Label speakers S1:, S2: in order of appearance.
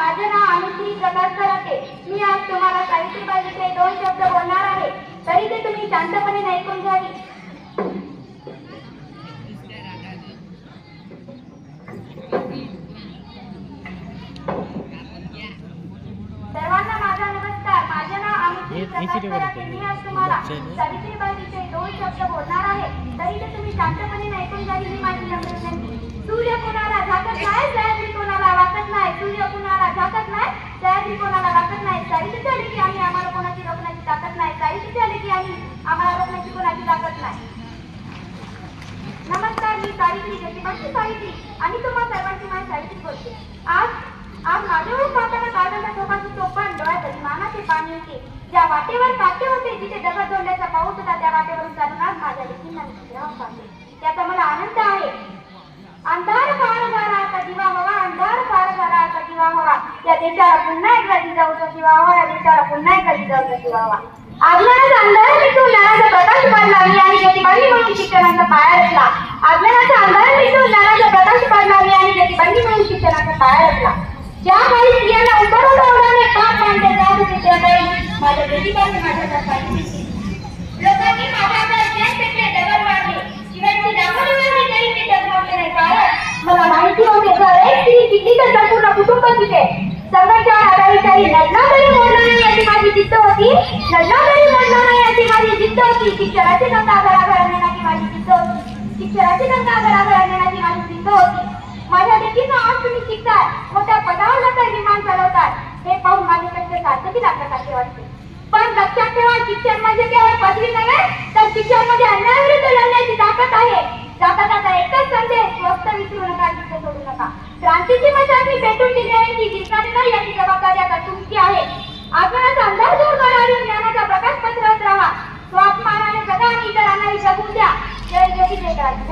S1: माझे नाव अनुश्री प्रकाश कराटे मी आज तुम्हाला सावित्रीबाईविषयी दोन शब्द बोलणार आहे. तरी ते तुम्ही शांतपणे ऐकून घ्यावी सर्वांना माझा नमस्कार. माझे नाव अनुश्री प्रकाश. मी आज तुम्हाला
S2: चॅनल.
S1: सावित्रीबाईविषयी दोन शब्द बोलणार आहे. तरी ते तुम्ही शांतपणे ऐकून घ्यावी सर्वांची मी सावित्री ज्योतिबाची सावित्री आणि तुम्हा सर्वांची माझी सावित्री बोलते आज आज माझ्यावर पाहताना काळजाचा ठोका चोपान पण मानाचे पाणी होते ज्या वाटेवर काटे होते जिथे दगड दोंड्याचा पाऊस होता त्या वाटेवरून चालून आज माझ्या लेकींना मी विग्रह पाहते त्याचा मला आनंद आहे. अंधार फार झाला आता दिवा हवा अंधार फार झाला आता दिवा हवा. या देशाला पुन्हा एकदा जिजाऊचा दिवा हवा या देशाला पुन्हा एकदा जिजाऊचा दिवा हवा. आगमनाचा अंधार मिटून ज्ञानाचा प्रकाश पडला मी आणि ज्योतिबाई म्हणून शिक्षणाचा पाया रचला आगमनाचा अंधार मिटून ज्ञानाचा प्रकाश पडला आणि ज्योतिबांनी शिक्षणाचा पाया रचला ज्या काही स्त्रियांना उभं उडवण्याने जात होते त्या काही माझ्या माझ्या लोकांनी ज्ञान पेटले दगड मारले दाखवली मारली तरी मी डगमगले नाही कारण मला माहिती होते जर एक स्त्री किती तर संपूर्ण कुटुंब तिथे संघर्षावर आधारित लग्न तरी मोडणार नाही याची माझी जिद्द होती. लग्न तरी मोडणार नाही याची माझी जिद्द होती. शिक्षणाची गंगा घराघरा नेण्याची माझी जिद्द होती. शिक्षणाची गंगा घराघरा माझी जिद्द होती. माझ्या देखील आज तुम्ही शिकताय. मोठ्या पदावर जाताय विमान चालवताय. हे पाहून माझे कष्ट सार्थकी लागल्यासारखे वाटते. पण लक्षात ठेवा शिक्षण म्हणजे केवळ पदवी नव्हे तर शिक्षणामध्ये अन्यायाविरुद्ध लढण्याची ताकद आहे. जाता जाता एकच संदेश स्वस्त विसरू नका जिद्द सोडू नका. क्रांतीची मशाली पेटून दिली आहे ती जिंकणारी याची जबाबदारी आता तुमची आहे. आगमनाचा अंधार दूर करा आणि ज्ञानाचा प्रकाश पसरवत राहा. स्वाभिमानाने जगा आणि इतरांनाही जगू द्या जय ज्योती जय क्रांती